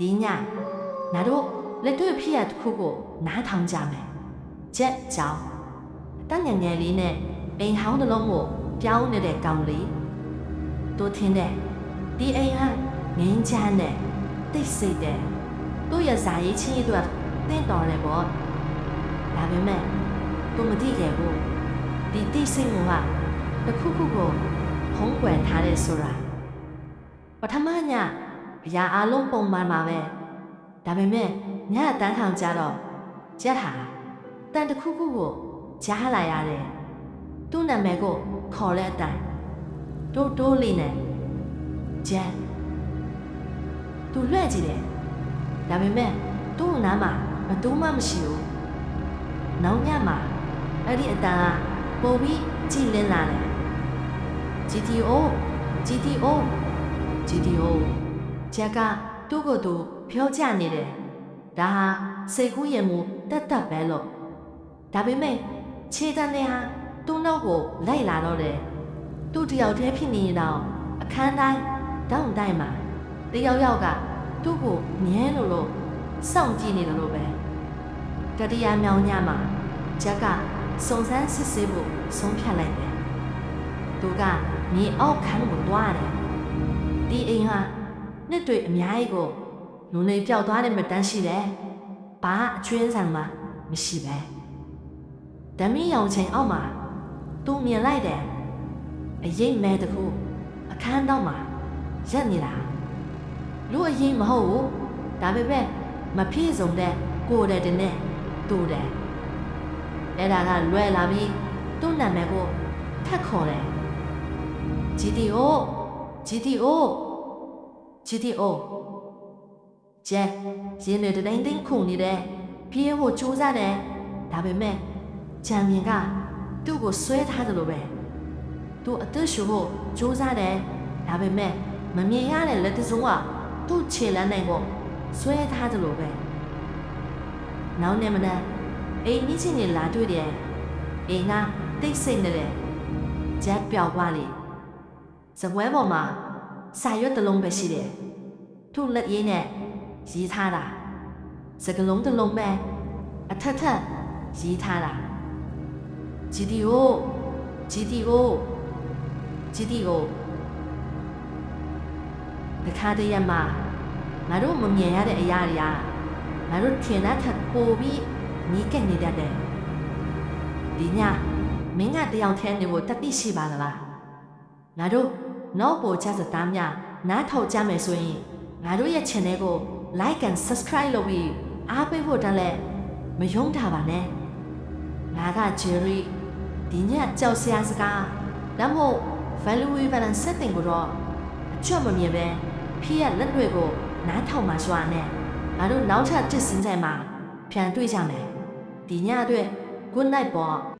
ဒီညငါတို့လက်တွေ့ဖြစ်ရတစ်ခုကိုနားထောင်ကြမယ်ချက်ကြောင်တန်းငယ်ငယ်လေးနဲ့အိမ်ဟောင်းတစ်လုံးကိုပြောင်းနေတဲ့ကောင်လေးတို့ထင်းတဲ့ဒီအိမ်ဟာငင်းချမ်းတဲ့တိတ်ဆိတ်တဲ့တို့ရစာရေးချင်းအတွက်တင့်တော်တယ်ပေါ့ဒါပေမဲ့တို့မသိခဲ့ဘူးဒီတိတ်ဆိတ်မှုကတစ်ခုခုကိုဖုံးကွယ်ထားတဲ့ဆိုတာပထမည အရာအလုံးပုံမှန်ပါပဲဒါပေမဲ့ညအတန်းထောင်ကြတော့ကြက်ဟာတန်တစ်ခုခုကိုကြားလာရတယ်သူ့နာမည်ကိုခေါ်တဲ့အတိုင်းတိုးတိုးလေးနဲ့ကြက်သူလွှဲ့ကြည့်တယ်ဒါပေမဲ့သူ့နားမှာဘသူမှမရှိဘူးနောက်ညမှာအဲ့ဒီအတန်းကပုံပြီးကြည်လင်းလာတယ် GTO GTO GTO ဂျက်ကသူ့ကိုယ်သူပြောကြနေတယ်ဒါဟာစိတ်ကူးရင်မှုတက်တက်ပဲလို့ဒါပေမဲ့ခြေတန်းတွေဟာသူ့နောက်ကိုလိုက်လာတော့တယ်သူ့တယောက်တည်းဖြစ်နေရင်တော့အခန်းတိုင်းတောင်းတိုင်းမှာတယောက်ယောက်ကသူ့ကိုမြဲလို့လို့စောင့်ကြည့်နေတယ်လို့ပဲတတိယမြောင်ညမှာဂျက်ကစုံစမ်းစစ်ဆေးဖို့ဆုံးဖြတ်လိုက်တယ်သူကမြေအောက်ခန်းကိုတွားတယ်ဒီအိမ်ဟာ နှစ်တွေအများကြီးကိုလူနေပျောက်သွားတဲ့မတန်းရှိတယ်။ဘာအကျွင်းဆန်မှမရှိပဲ။ဓမီရောင်ချိန်အောက်မှာသူမြင်လိုက်တယ်။အရေးမဲတစ်ခုအခန်းတော့မှာရက်နေတာ။လူအရေးမဟုတ်ဘူး။ဒါပေမဲ့မဖြည့်စုံတဲ့ကိုယ်တဲ့တဲ့နဲ့တူတယ်။အဲ့ဒါကလွယ်လာပြီးသူ့နာမည်ကိုထပ်ခေါ်တယ်။ GTO GTO GTO ကျဲရင်းနေတိုင်းတိုင်းခုန်နေတယ်ပြေးဖို့ကြိုးစားတယ်ဒါပေမဲ့ဂျန်မြင်ကသူ့ကိုဆွဲထားတယ်လို့ပဲသူအသက်ရှူဖို့ကြိုးစားတယ်ဒါပေမဲ့မမြင်ရတဲ့လက်တစ်စုံကသူ့ခြေလမ်းနိုင်ကိုဆွဲထားတယ်လို့ပဲနောက်နေ့မနက်အိမ်ကြီးချင်းနေလာတွေ့တယ်အိမ်ကတိတ်ဆိတ်နေတယ်ဂျက်ပြောက်သွားလေစပွဲပေါ်မှာ စာရွက်တစ်လုံးပဲရှိတယ်။သူ့လက်ရင်းနဲ့ရေးထားတာ။စကလုံးတစ်လုံးပဲအထက်ထက်ရေးထားတာ။ GTO GTO GTO တခါတည်းရမှာငါတို့မမြင်ရတဲ့အရာတွေကငါတို့ထင်တဲ့ထက်ပိုပြီးနီးကပ်နေတတ်တယ်။ဒီညမင်းကတယောက်တည်း နေဖို့တတိရှိပါသလား။ငါတို့နောက်ပေါ်ချစသားများနားထောင်ကြမယ်ဆိုရင်ငါတို့ရဲ့ channel ကို like and subscribe လုပ်ပြီးအားပေးဖို့တက်လက်မယုံတာပါနဲ့ငါက Jerry ဒီညကြောက်စရာစကားဒါမှမဟုတ် value balance setting ကိုတော့အချွတ်မမြင်ပဲဖေးရလက်တွေကိုနားထောင်မှစွာနဲ့ငါတို့နောက်ထပ်တစ်စင်းဆိုင်မှာပြန်တွေ့ကြမယ်ဒီညအတွက် good night ပေါ့